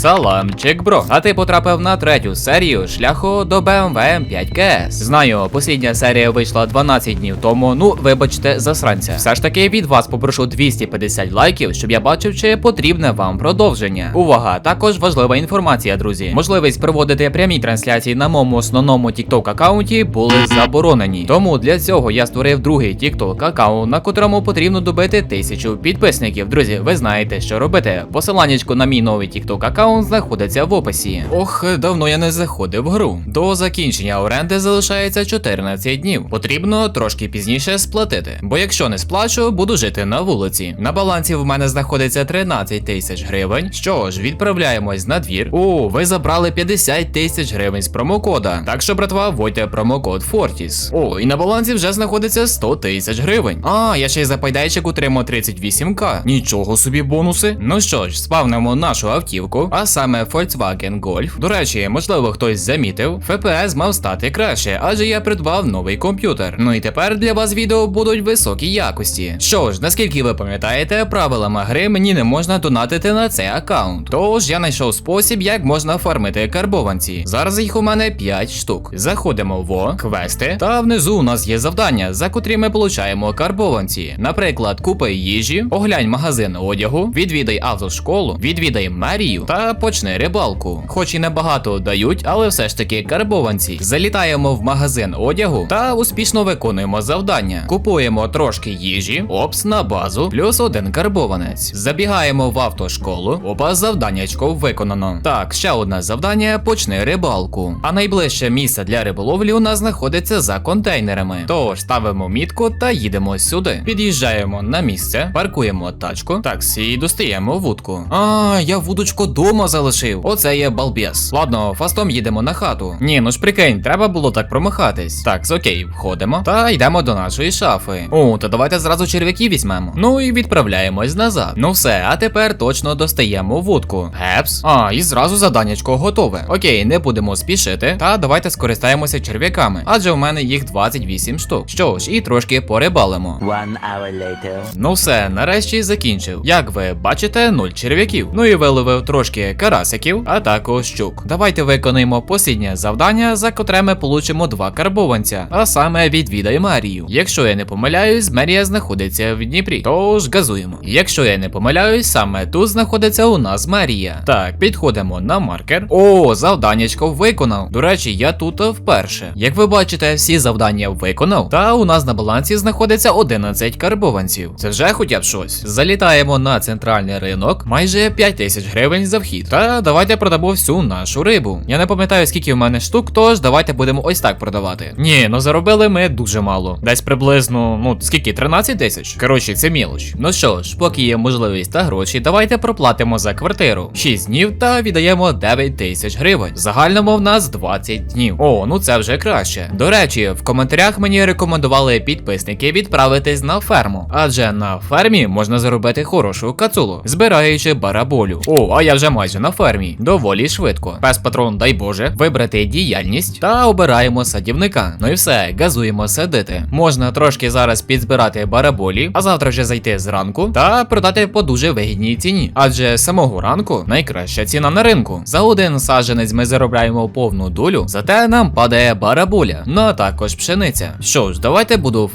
Саламчик, бро. А ти потрапив на третю серію шляху до BMW M5 KS. Знаю, послідня серія вийшла 12 днів тому. Ну, вибачте, засранця. Все ж таки від вас попрошу 250 лайків, щоб я бачив, чи потрібне вам продовження. Увага! Також важлива інформація, друзі. Можливість проводити прямі трансляції на моєму основному TikTok аккаунті були заборонені. Тому для цього я створив другий TikTok аккаунт, на котрому потрібно добити тисячу підписників. Друзі, ви знаєте, що робити. Посиланнячко на мій новий TikTok аккаунт знаходиться в описі. Ох, давно я не заходив в гру. До закінчення оренди залишається 14 днів. Потрібно трошки пізніше сплатити. Бо якщо не сплачу, буду жити на вулиці. На балансі в мене знаходиться 13 тисяч гривень. Що ж, відправляємось на двір. О, ви забрали 50 тисяч гривень з промокода. Так що, братва, вводьте промокод Fortis. О, і на балансі вже знаходиться 100 тисяч гривень. А, я ще й за пайдайчик отримав 38к. Нічого собі бонуси. Ну що ж, спавнимо нашу автівку, а саме Volkswagen Golf. До речі, можливо, хтось замітив, FPS мав стати краще, адже я придбав новий комп'ютер. Ну і тепер для вас відео будуть високій якості. Що ж, наскільки ви пам'ятаєте, правилами гри мені не можна донатити на цей аккаунт. Тож я знайшов спосіб, як можна фармити карбованці. Зараз їх у мене 5 штук. Заходимо в квести, та внизу у нас є завдання, за котрі ми получаємо карбованці. Наприклад, купи їжі, оглянь магазин одягу, відвідай автошколу, відвідай мерію та почни рибалку. Хоч і небагато дають, але все ж таки карбованці. Залітаємо в магазин одягу та успішно виконуємо завдання. Купуємо трошки їжі, опс на базу, плюс один карбованець. Забігаємо в автошколу, опа, завданнячко виконано. Так, ще одне завдання: почни рибалку. А найближче місце для риболовлі у нас знаходиться за контейнерами. Тож ставимо мітку та їдемо сюди. Під'їжджаємо на місце, паркуємо тачку. Так, і достаємо вудку. А, я вудочку дома залишив. Оце є балбес. Ладно, фастом їдемо на хату. Ні, ну ж прикинь, треба було так промахатись. Так, окей, входимо та йдемо до нашої шафи. О, то давайте зразу черв'яків візьмемо. Ну і відправляємось назад. Ну все, а тепер точно достаємо вудку. Гепс. А, і зразу заданнячко готове. Окей, не будемо спішити. Та давайте скористаємося черв'яками, адже у мене їх 28 штук. Що ж, і трошки порибалимо. One hour later. Ну все, нарешті закінчив. Як ви бачите, нуль черв'яків. Ну і виловив трошки карасиків, а також щук. Давайте виконаємо посліднє завдання, за котре ми получимо два карбованця, а саме відвідай Марію. Якщо я не помиляюсь, Мерія знаходиться в Дніпрі. Тож газуємо. Якщо я не помиляюсь, саме тут знаходиться у нас Марія. Так, підходимо на маркер. О, завданнячко виконав. До речі, я тут вперше. Як ви бачите, всі завдання виконав. Та у нас на балансі знаходиться 11 карбованців. Це вже хоча б щось. Залітаємо на центральний ринок, майже 5 тисяч гривень за вхід. Та давайте продамо всю нашу рибу. Я не пам'ятаю, скільки в мене штук, тож давайте будемо ось так продавати. Ні, ну заробили ми дуже мало. Десь приблизно, ну скільки, 13 тисяч. Коротше, це мілоч. Ну що ж, поки є можливість та гроші, давайте проплатимо за квартиру. 6 днів та віддаємо 9 тисяч гривень. В загальному в нас 20 днів. О, ну це вже краще. До речі, в коментарях мені рекомендували підписники відправитись на ферму, адже на фермі можна заробити хорошу кацулу, збираючи бараболю. О, а я вже майже на фермі. Доволі швидко. Пес патрон, дай Боже, вибрати діяльність та обираємо садівника. Ну і все, газуємо садити. Можна трошки зараз підзбирати бараболі, а завтра вже зайти зранку та продати по дуже вигідній ціні. Адже з самого ранку найкраща ціна на ринку. За один саджанець ми заробляємо повну долю, зате нам падає бараболя, ну а також пшениця. Що ж, давайте буду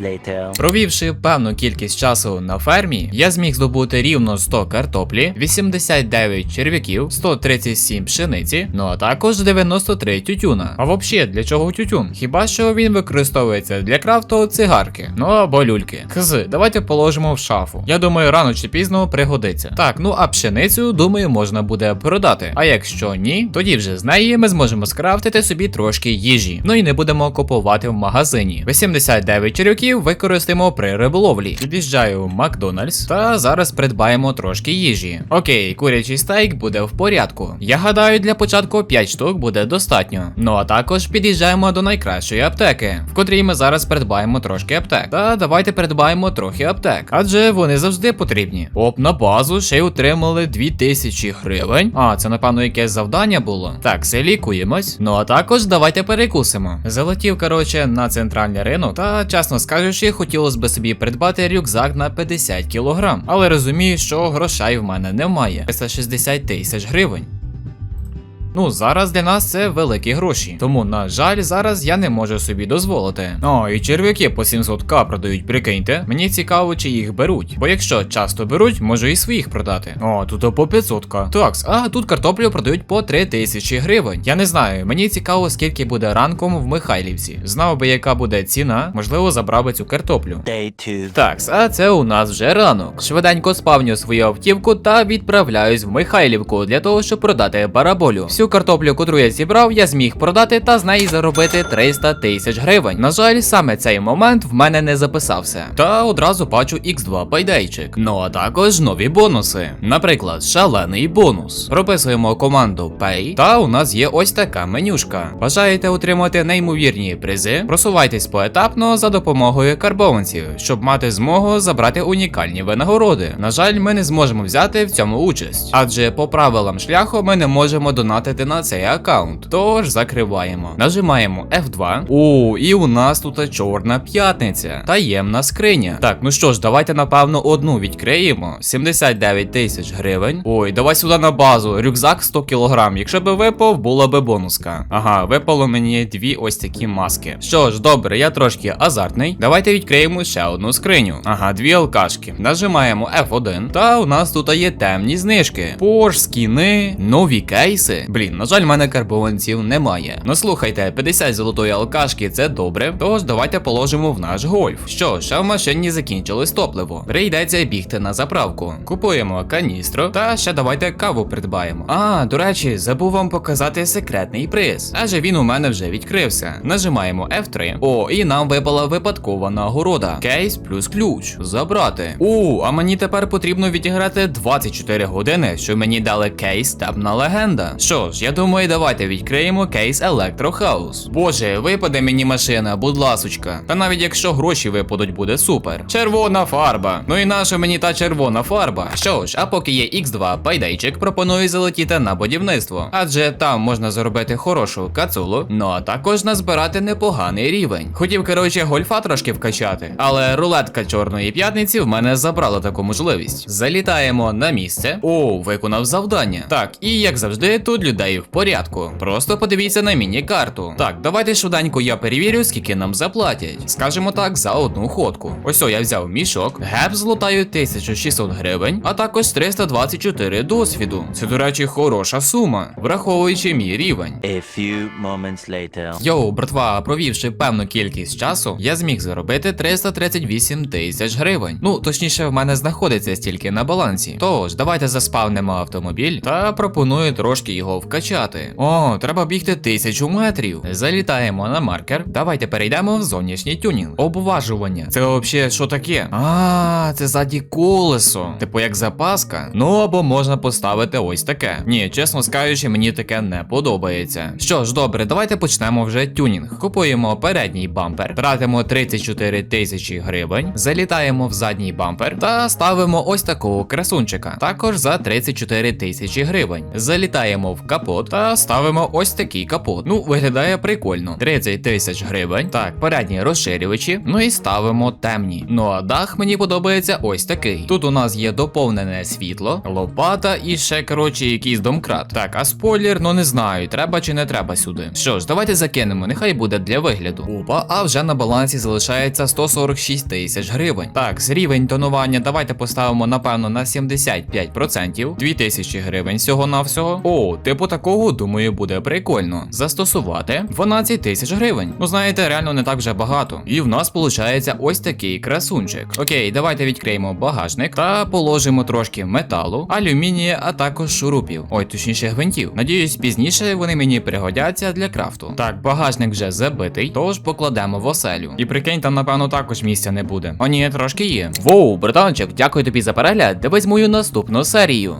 later. Провівши певну кількість часу на фермі, я зміг здобути рівно 100 картоплі, 89 черв'яків, 137 пшениці, ну а також 93 тютюна. А взагалі, для чого тютюн? Хіба що він використовується для крафту цигарки, ну або люльки. Хз, давайте положимо в шафу. Я думаю, рано чи пізно пригодиться. Так, ну а пшеницю, думаю, можна буде продати. А якщо ні, тоді вже з неї ми зможемо скрафтити собі трошки їжі. Ну і не будемо купувати в магазині. 89 черв'яків використаємо при риболовлі. Під'їжджаю в Макдональдс та зараз придбаємо трошки їжі. Окей, курячий стейк буде в порядку. Я гадаю, для початку 5 штук буде достатньо. Ну а також під'їжджаємо до найкращої аптеки, в котрій ми зараз придбаємо трошки аптек. Та давайте придбаємо трохи аптек, адже вони завжди потрібні. Оп, на базу ще й отримали 2000 гривень. А, це напевно якесь завдання було. Так, все лікуємось. Ну а також давайте перекусимо. Залетів, коротше, на центральний ринок, та чесно скажучи, хотілося б собі придбати рюкзак на 50 кг. Але розумію, що грошей в мене немає. Немає. 360 тисяч гривень. Ну, зараз для нас це великі гроші. Тому, на жаль, зараз я не можу собі дозволити. О, і черв'яки по 700к продають, прикиньте. Мені цікаво, чи їх беруть. Бо якщо часто беруть, можу і своїх продати. О, тут по 500к. Такс, а тут картоплю продають по 3000 гривень. Я не знаю, мені цікаво, скільки буде ранком в Михайлівці. Знав би, яка буде ціна, можливо, забрав би цю картоплю. Day 2. Так, а це у нас вже ранок. Швиденько спавню свою автівку та відправляюсь в Михайлівку для того, щоб продати бараболю. Всю картоплю, котру я зібрав, я зміг продати та з неї заробити 300 тисяч гривень. На жаль, саме цей момент в мене не записався. Та одразу бачу X2 пайдейчик. Ну а також нові бонуси. Наприклад, шалений бонус. Прописуємо команду Pay, та у нас є ось така менюшка. Бажаєте отримати неймовірні призи? Просувайтесь поетапно за допомогою карбованців, щоб мати змогу забрати унікальні винагороди. На жаль, ми не зможемо взяти в цьому участь, адже по правилам шляху ми не можемо донатити на цей аккаунт. Тож закриваємо. Нажимаємо F2. О, і у нас тут чорна п'ятниця. Таємна скриня. Так, ну що ж, давайте напевно одну відкриємо. 79 тисяч гривень. Ой, давай сюди на базу. Рюкзак 100 кілограм. Якщо би випав, була би бонуска. Ага, випало мені дві ось такі маски. Що ж, добре, я трошки азартний. Давайте відкриємо ще одну скриню. Ага, дві алкашки. Нажимаємо F1. Та у нас тут є темні знижки. Порш, скіни, нові кейси. Блін, на жаль, в мене карбованців немає. Ну слухайте, 50 золотої алкашки це добре. Тож давайте положимо в наш гольф. Що ж, в машині закінчилось топливо. Прийдеться бігти на заправку. Купуємо каністру та ще давайте каву придбаємо. А, до речі, забув вам показати секретний приз. Адже він у мене вже відкрився. Нажимаємо F3. О, і нам випала випадкова нагорода. Кейс плюс ключ. Забрати. У, а мені тепер потрібно відіграти 24 години, щоб мені дали кейс темна легенда. Що ж, я думаю, давайте відкриємо кейс Електрохаус. Боже, випаде мені машина, будь ласочка. Та навіть якщо гроші випадуть, буде супер. Червона фарба. Ну і наша мені та червона фарба. Що ж, а поки є X2 пайдейчик, пропоную залетіти на будівництво. Адже там можна заробити хорошу кацулу, ну а також назбирати непоганий рівень. Хотів, коротше, гольфа трошки вкачати, але рулетка чорної п'ятниці в мене забрала таку можливість. Залітаємо на місце. О, виконав завдання. Так, і як завжди, тут людей в порядку. Просто подивіться на міні-карту. Так, давайте швиденько я перевірю, скільки нам заплатять. Скажімо так, за одну ходку. Ось о, я взяв мішок, геп злотаю 1600 гривень, а також 324 досвіду. Це, до речі, хороша сума, враховуючи мій рівень. A few moments later. Йоу, братва, провівши певну кількість часу, я зміг заробити 338 тисяч гривень. Ну, точніше, в мене знаходиться стільки на балансі. Тож, давайте заспавнимо автомобіль та пропоную трошки його вкачати. О, треба бігти тисячу метрів. Залітаємо на маркер. Давайте перейдемо в зовнішній тюнінг. Обважування. Це взагалі що таке? А, це заді колесо. Типу як запаска. Ну або можна поставити ось таке. Ні, чесно скажучи, мені таке не подобається. Що ж, добре, давайте почнемо вже тюнінг. Купуємо передній бампер, тратимо 34 тисячі гривень, залітаємо в задній бампер та ставимо ось такого красунчика. Також за 34 тисячі гривень. Залітаємо в капот та ставимо ось такий капот. Ну, виглядає прикольно. 30 тисяч гривень. Так, передні розширювачі. Ну і ставимо темні. Ну а дах мені подобається ось такий. Тут у нас є доповнене світло, лопата і ще, коротше, якийсь домкрат. Так, а спойлер, ну не знаю, треба чи не треба сюди. Що ж, давайте закинемо, нехай буде для вигляду. Опа, а вже на балансі залишається 146 тисяч гривень. Так, з рівень тонування давайте поставимо, напевно, на 75%. 2000 гривень всього навсього. О, типу такого, думаю, буде прикольно. Застосувати 12 тисяч гривень. Ну, знаєте, реально не так вже багато. І в нас виходить ось такий красунчик. Окей, давайте відкриємо багажник та положимо трошки металу, алюмінія, а також шурупів. Ой, точніше гвинтів. Надіюсь, пізніше вони мені пригодяться для крафту. Так, багажник вже забитий, тож покладемо в оселю. І прикинь, там, напевно, також місця не буде. О, ні, трошки є. Воу, братанчик, дякую тобі за перегляд. Дивись мою наступну серію.